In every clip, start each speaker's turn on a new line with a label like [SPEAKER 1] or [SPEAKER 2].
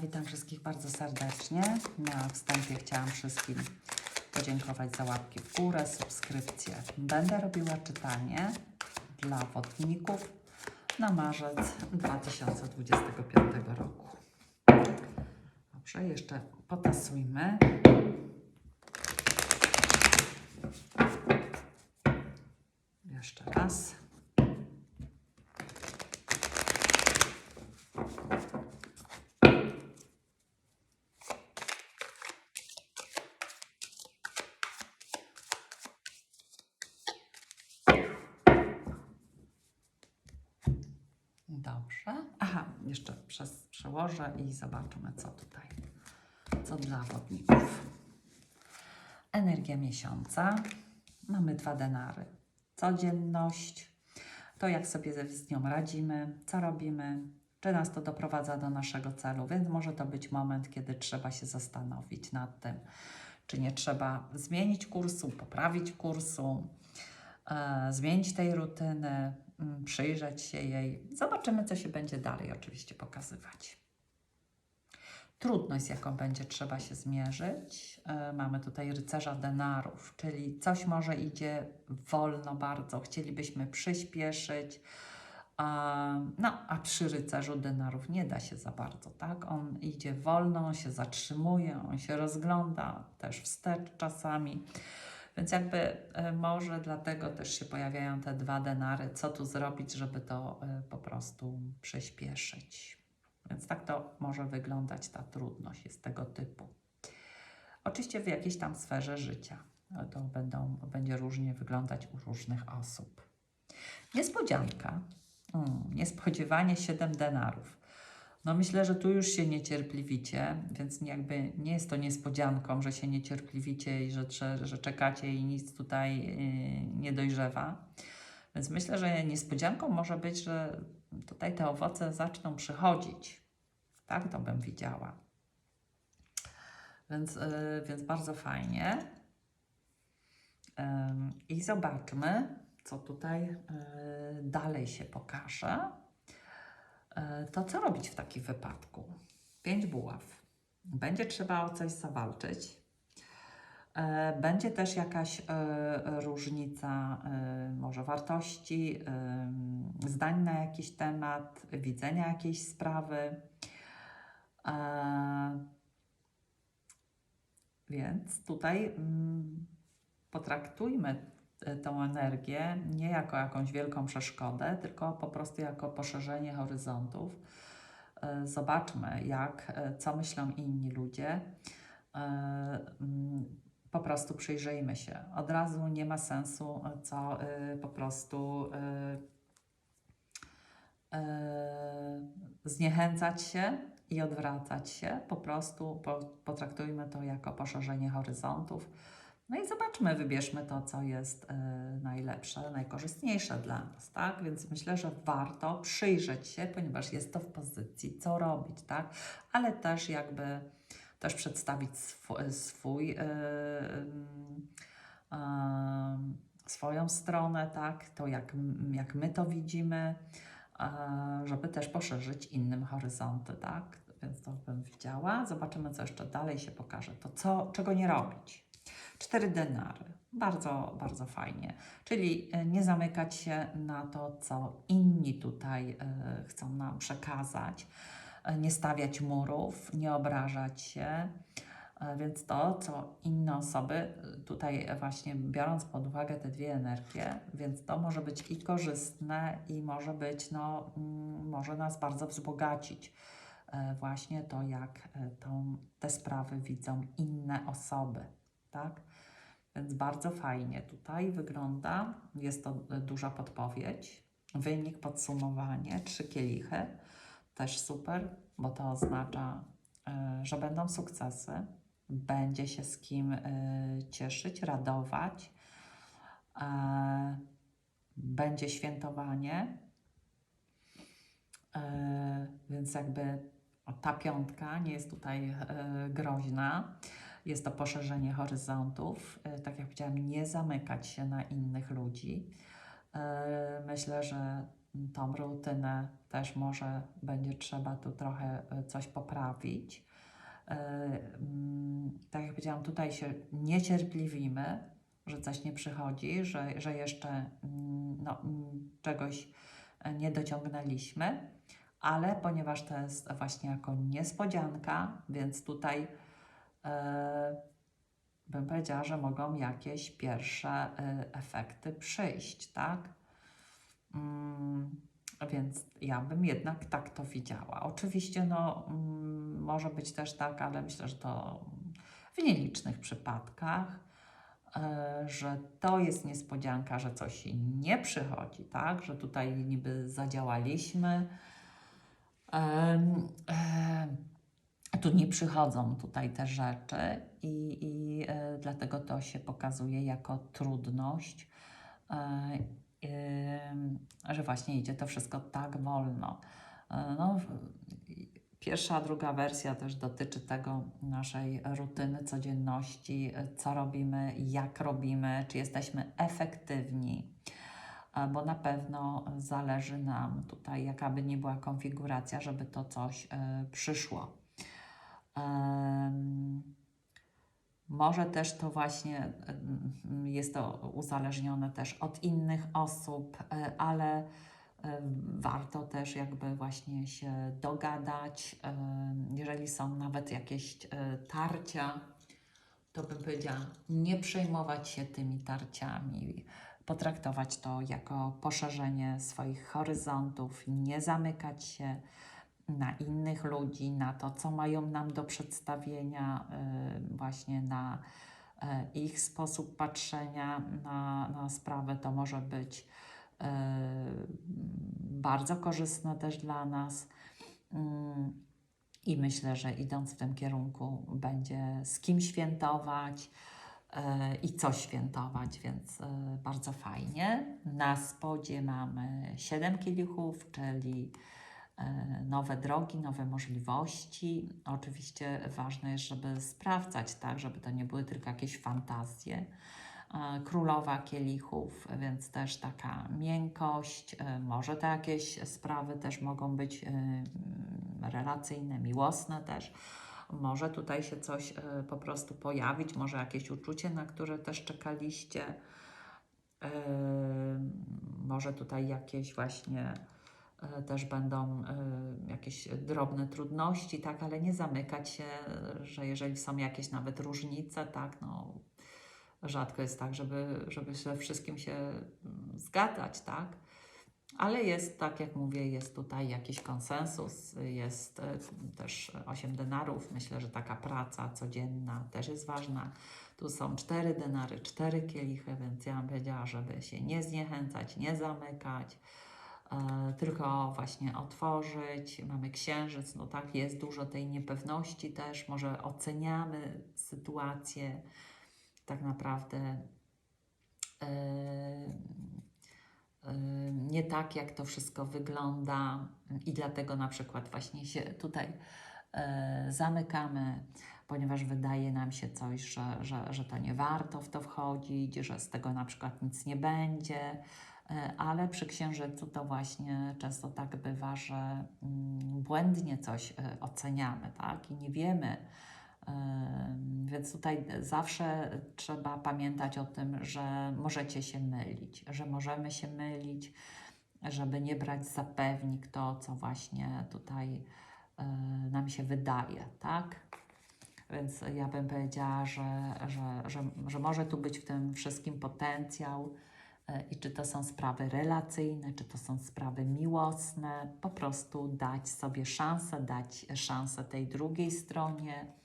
[SPEAKER 1] Witam wszystkich bardzo serdecznie. Na wstępie chciałam wszystkim podziękować za łapki w górę, subskrypcję. Będę robiła czytanie dla wodników na marzec 2025 roku. Dobrze, jeszcze potasujmy. Jeszcze raz. Dobrze. Aha, jeszcze przez, przełożę i zobaczymy, co tutaj, co dla wodników. Energia miesiąca. Mamy dwa denary. Codzienność, to jak sobie z nią radzimy, co robimy, czy nas to doprowadza do naszego celu, więc może to być moment, kiedy trzeba się zastanowić nad tym, czy nie trzeba zmienić kursu, poprawić kursu, e, zmienić tej rutyny, przyjrzeć się jej. Zobaczymy, co się będzie dalej oczywiście pokazywać. Trudność, z jaką będzie trzeba się zmierzyć. E, mamy tutaj rycerza denarów, czyli coś może idzie wolno bardzo, chcielibyśmy przyspieszyć. A, no, a przy rycerzu denarów nie da się za bardzo, tak? On idzie wolno, on się zatrzymuje, on się rozgląda, też wstecz czasami. Więc jakby e, może dlatego też się pojawiają te dwa denary, co tu zrobić, żeby to e, po prostu przyspieszyć. Więc tak to może wyglądać ta trudność, jest tego typu. Oczywiście w jakiejś tam sferze życia. E, To będą, będzie różnie wyglądać u różnych osób. Niespodzianka. Mm, niespodziewanie 7 denarów. No myślę, że tu już się niecierpliwicie, więc jakby nie jest to niespodzianką, że się niecierpliwicie i że, że, czekacie i nic tutaj yy, nie dojrzewa. Więc myślę, że niespodzianką może być, że tutaj te owoce zaczną przychodzić. Tak to bym widziała. Więc, yy, więc bardzo fajnie. Ym, I zobaczmy, co tutaj yy, dalej się pokaże. E, to co robić w takim wypadku? Pięć buław. Będzie trzeba o coś zawalczyć. E, Będzie też jakaś e, różnica, może wartości, zdań na jakiś temat, widzenia jakiejś sprawy. Więc tutaj mm, potraktujmy tą energię nie jako jakąś wielką przeszkodę, tylko po prostu jako poszerzenie horyzontów. E, Zobaczmy, jak, e, co myślą inni ludzie. E, mm, Po prostu przyjrzyjmy się. Od razu nie ma sensu, e, co e, po prostu e, e, zniechęcać się i odwracać się. Po prostu po, potraktujmy to jako poszerzenie horyzontów. No i zobaczmy, wybierzmy to, co jest e, najlepsze, najkorzystniejsze dla nas, tak? Więc myślę, że warto przyjrzeć się, ponieważ jest to w pozycji, co robić, tak? Ale też jakby też przedstawić swój, swój e, e, swoją stronę, tak? To jak, jak my to widzimy, e, żeby też poszerzyć innym horyzonty, tak? Więc to bym widziała. Zobaczymy, co jeszcze dalej się pokaże. To co, czego nie robić. Cztery denary. Bardzo, bardzo fajnie. Czyli e, nie zamykać się na to, co inni tutaj e, chcą nam przekazać, e, nie stawiać murów, nie obrażać się. Więc to, co inne osoby tutaj właśnie biorąc pod uwagę te dwie energie, więc to może być i korzystne, i może być, no, mm, może nas bardzo wzbogacić. E, Właśnie to, jak e, tą, te sprawy widzą inne osoby, tak? Więc bardzo fajnie tutaj wygląda. Jest to e, duża podpowiedź. Wynik, podsumowanie, trzy kielichy. Też super, bo to oznacza, że będą sukcesy. Będzie się z kim cieszyć, radować. Będzie świętowanie. Więc jakby ta piątka nie jest tutaj e, groźna. Jest to poszerzenie horyzontów. E, Tak jak powiedziałam, nie zamykać się na innych ludzi. E, Myślę, że tą rutynę też może będzie trzeba tu trochę coś poprawić. Mm, Tak jak powiedziałam, tutaj się niecierpliwimy, że coś nie przychodzi, że, że jeszcze mm, no, mm, czegoś nie dociągnęliśmy, ale ponieważ to jest właśnie jako niespodzianka, więc tutaj e, bym powiedziała, że mogą jakieś pierwsze e, efekty przyjść, tak? Mm, więc ja bym jednak tak to widziała. Oczywiście, no, mm, może być też tak, ale myślę, że to w nielicznych przypadkach, e, że to jest niespodzianka, że coś nie przychodzi, tak? Że tutaj niby zadziałaliśmy. Tu nie przychodzą tutaj te rzeczy i, i e, dlatego to się pokazuje jako trudność, e, że właśnie idzie to wszystko tak wolno. E, no, pierwsza, druga wersja też dotyczy tego naszej rutyny, codzienności, co robimy, jak robimy, czy jesteśmy efektywni bo na pewno zależy nam tutaj, jaka by nie była konfiguracja, żeby to coś e, przyszło. Może też to właśnie jest to uzależnione też od innych osób, e, ale e, warto też jakby właśnie się dogadać. Jeżeli są nawet jakieś tarcia, to bym powiedziała, nie przejmować się tymi tarciami, potraktować to jako poszerzenie swoich horyzontów, nie zamykać się na innych ludzi, na to, co mają nam do przedstawienia, y, właśnie na y, ich sposób patrzenia na, na sprawę. To może być y, bardzo korzystne też dla nas. I myślę, że idąc w tym kierunku, będzie z kim świętować i co świętować, więc e, bardzo fajnie. Na spodzie mamy 7 kielichów, czyli e, nowe drogi, nowe możliwości. Oczywiście ważne jest, żeby sprawdzać, tak, żeby to nie były tylko jakieś fantazje. E, Królowa kielichów, więc też taka miękkość. e, Może to jakieś sprawy też mogą być e, relacyjne, miłosne też. Może tutaj się coś e, po prostu pojawić, może jakieś uczucie, na które też czekaliście. E, Może tutaj jakieś właśnie e, też będą jakieś drobne trudności, tak, ale nie zamykać się, że jeżeli są jakieś nawet różnice, tak, no rzadko jest tak, żeby, żeby ze wszystkim się mm, zgadzać, tak? Ale jest, tak jak mówię, jest tutaj jakiś konsensus, jest e, też 8 denarów. Myślę, że taka praca codzienna też jest ważna. Tu są cztery denary, cztery kielichy, więc ja bym powiedziała, żeby się nie zniechęcać, nie zamykać, e, tylko właśnie otworzyć. Mamy księżyc, no tak, jest dużo tej niepewności też, może oceniamy sytuację tak naprawdę e, nie tak, jak to wszystko wygląda, i dlatego na przykład właśnie się tutaj e, zamykamy, ponieważ wydaje nam się coś, że, że, że to nie warto w to wchodzić, że z tego na przykład nic nie będzie. E, Ale przy księżycu to właśnie często tak bywa, że mm, błędnie coś oceniamy, tak? I nie wiemy, Więc tutaj zawsze trzeba pamiętać o tym, że możecie się mylić, że możemy się mylić, żeby nie brać za pewnik to, co właśnie tutaj y, nam się wydaje, tak? Więc ja bym powiedziała, że, że, że, że może tu być w tym wszystkim potencjał. y, I czy to są sprawy relacyjne, czy to są sprawy miłosne, po prostu dać sobie szansę, dać szansę tej drugiej stronie, e,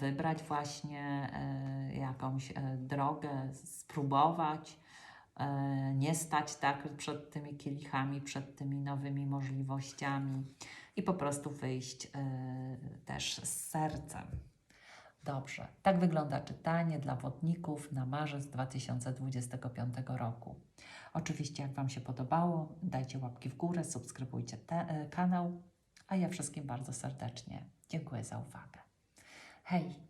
[SPEAKER 1] wybrać właśnie e, jakąś e, drogę, spróbować, e, nie stać tak przed tymi kielichami, przed tymi nowymi możliwościami i po prostu wyjść e, też z sercem. Dobrze, tak wygląda czytanie dla wodników na marzec 2025 roku. Oczywiście, jak Wam się podobało, dajcie łapki w górę, subskrybujcie te, e, kanał, a ja wszystkim bardzo serdecznie dziękuję za uwagę. Hej!